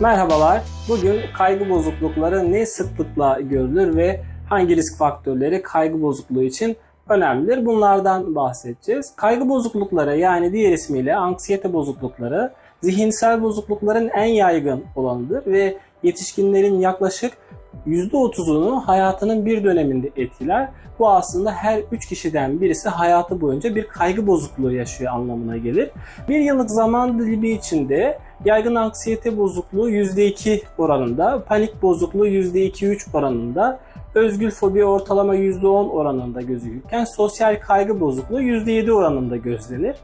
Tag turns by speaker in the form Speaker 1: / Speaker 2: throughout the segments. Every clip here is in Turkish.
Speaker 1: Merhabalar. Bugün kaygı bozuklukları ne sıklıkla görülür ve hangi risk faktörleri kaygı bozukluğu için önemlidir? Bunlardan bahsedeceğiz. Kaygı bozuklukları yani diğer ismiyle anksiyete bozuklukları zihinsel bozuklukların en yaygın olanıdır ve yetişkinlerin yaklaşık %30'unu hayatının bir döneminde etkiler. Bu aslında her 3 kişiden birisi hayatı boyunca bir kaygı bozukluğu yaşıyor anlamına gelir. Bir yıllık zaman dilimi içinde yaygın anksiyete bozukluğu %2 oranında, panik bozukluğu %2-3 oranında, özgül fobi ortalama %10 oranında gözükürken sosyal kaygı bozukluğu %7 oranında gözlenir.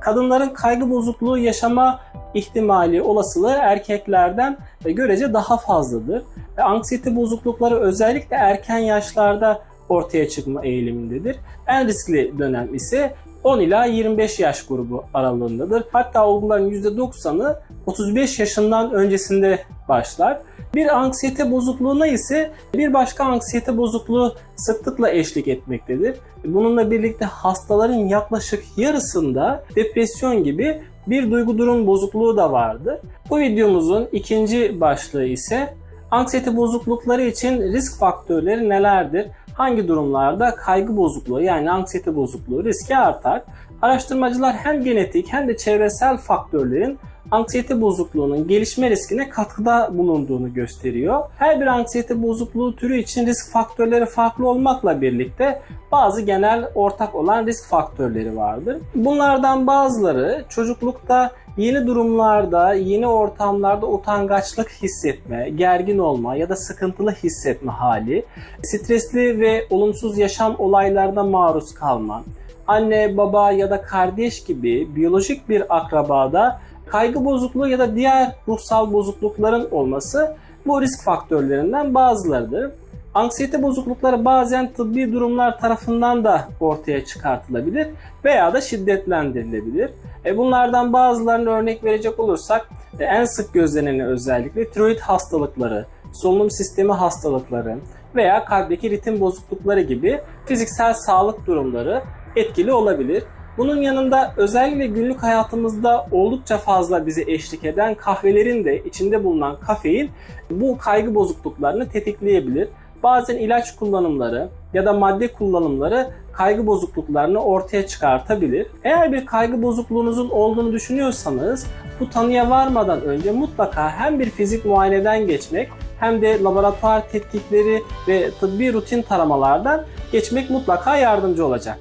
Speaker 1: Kadınların kaygı bozukluğu yaşama ihtimali, olasılığı erkeklerden görece daha fazladır. Ve anksiyete bozuklukları özellikle erken yaşlarda ortaya çıkma eğilimindedir. En riskli dönem ise 10 ila 25 yaş grubu aralığındadır. Hatta olguların %90'ı 35 yaşından öncesinde başlar. Bir anksiyete bozukluğuna ise bir başka anksiyete bozukluğu sıklıkla eşlik etmektedir. Bununla birlikte hastaların yaklaşık yarısında depresyon gibi bir duygu durum bozukluğu da vardır. Bu videomuzun ikinci başlığı ise anksiyete bozuklukları için risk faktörleri nelerdir? Hangi durumlarda kaygı bozukluğu yani anksiyete bozukluğu riski artar? Araştırmacılar hem genetik hem de çevresel faktörlerin anksiyete bozukluğunun gelişme riskine katkıda bulunduğunu gösteriyor. Her bir anksiyete bozukluğu türü için risk faktörleri farklı olmakla birlikte bazı genel ortak olan risk faktörleri vardır. Bunlardan bazıları çocuklukta yeni durumlarda, yeni ortamlarda utangaçlık hissetme, gergin olma ya da sıkıntılı hissetme hali, stresli ve olumsuz yaşam olaylarına maruz kalma, anne, baba ya da kardeş gibi biyolojik bir akrabada kaygı bozukluğu ya da diğer ruhsal bozuklukların olması bu risk faktörlerinden bazılarıdır. Anksiyete bozuklukları bazen tıbbi durumlar tarafından da ortaya çıkartılabilir veya da şiddetlendirilebilir. E bunlardan bazılarını örnek verecek olursak e en sık gözleneni özellikle tiroid hastalıkları, solunum sistemi hastalıkları veya kalpteki ritim bozuklukları gibi fiziksel sağlık durumları etkili olabilir. Bunun yanında özellikle günlük hayatımızda oldukça fazla bize eşlik eden kahvelerin de içinde bulunan kafein bu kaygı bozukluklarını tetikleyebilir. Bazen ilaç kullanımları ya da madde kullanımları kaygı bozukluklarını ortaya çıkartabilir. Eğer bir kaygı bozukluğunuzun olduğunu düşünüyorsanız bu tanıya varmadan önce mutlaka hem bir fizik muayeneden geçmek hem de laboratuvar tetkikleri ve tıbbi rutin taramalardan geçmek mutlaka yardımcı olacak.